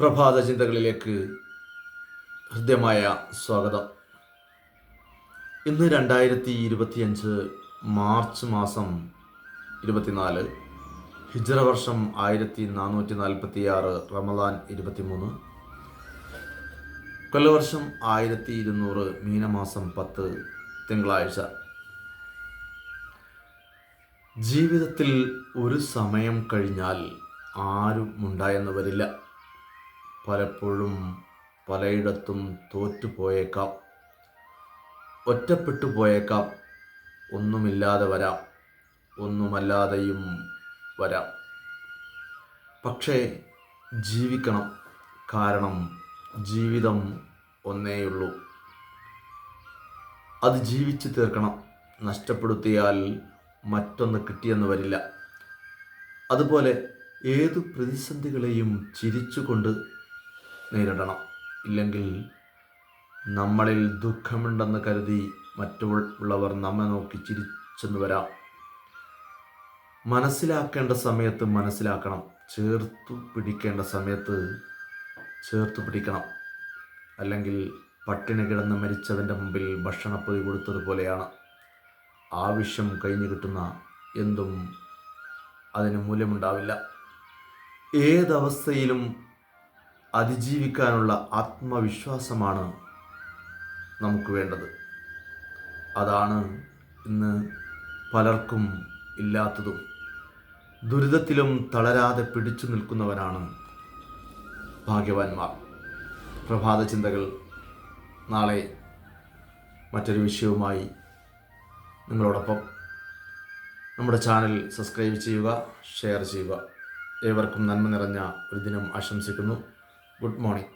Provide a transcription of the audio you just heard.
പ്രഭാത ചിന്തകളിലേക്ക് ഹൃദ്യമായ സ്വാഗതം. ഇന്ന് രണ്ടായിരത്തി ഇരുപത്തിയഞ്ച് മാർച്ച് മാസം ഇരുപത്തിനാല് ഹിജ്റ വർഷം ആയിരത്തി നാനൂറ്റി നാൽപ്പത്തി ആറ് റമദാൻ ഇരുപത്തിമൂന്ന് കൊല്ലവർഷം ആയിരത്തി ഇരുന്നൂറ് മീനമാസം പത്ത് തിങ്കളാഴ്ച. ജീവിതത്തിൽ ഒരു സമയം കഴിഞ്ഞാൽ ആരും ഉണ്ടായെന്ന് വരില്ല പലപ്പോഴും പലയിടത്തും തോറ്റുപോയേക്കാം. ഒറ്റപ്പെട്ടു പോയേക്കാം ഒന്നുമില്ലാതെ വരാം. ഒന്നുമല്ലാതെയും വരാം. പക്ഷേ ജീവിക്കണം. കാരണം ജീവിതം ഒന്നേയുള്ളൂ. അത് ജീവിച്ചു തീർക്കണം. നഷ്ടപ്പെടുത്തിയാൽ മറ്റൊന്ന് കിട്ടിയെന്ന് വരില്ല. അതുപോലെ ഏതു പ്രതിസന്ധികളെയും ചിരിച്ചുകൊണ്ട് നേരിടണം. ഇല്ലെങ്കിൽ നമ്മളിൽ ദുഃഖമുണ്ടെന്ന് കരുതി മറ്റുള്ളവർ നമ്മെ നോക്കി ചിരിച്ചെന്ന് വരാം. മനസ്സിലാക്കേണ്ട സമയത്ത് മനസ്സിലാക്കണം. ചേർത്തു പിടിക്കേണ്ട സമയത്ത് ചേർത്തു പിടിക്കണം. അല്ലെങ്കിൽ പട്ടിണി കിടന്ന് മരിച്ചവന്റെ മുമ്പിൽ ഭക്ഷണപ്പൊതി കൊടുത്തതുപോലെയാണ് ആവശ്യം കഴിഞ്ഞു കിട്ടുന്ന എന്തും അതിന് മൂല്യമുണ്ടാവില്ല. ഏതവസ്ഥയിലും അതിജീവിക്കാനുള്ള ആത്മവിശ്വാസമാണ് നമുക്ക് വേണ്ടത്. അതാണ് ഇന്ന് പലർക്കും ഇല്ലാത്തതും ദുരിതത്തിലും തളരാതെ പിടിച്ചു നിൽക്കുന്നവരാണ് ഭാഗ്യവാന്മാർ. പ്രഭാത ചിന്തകൾ നാളെ മറ്റൊരു വിഷയവുമായി നിങ്ങളോടൊപ്പം. നമ്മുടെ ചാനൽ സബ്സ്ക്രൈബ് ചെയ്യുക ഷെയർ ചെയ്യുക. ഏവർക്കും നന്മ നിറഞ്ഞ ഒരു ദിനം ആശംസിക്കുന്നു. Good morning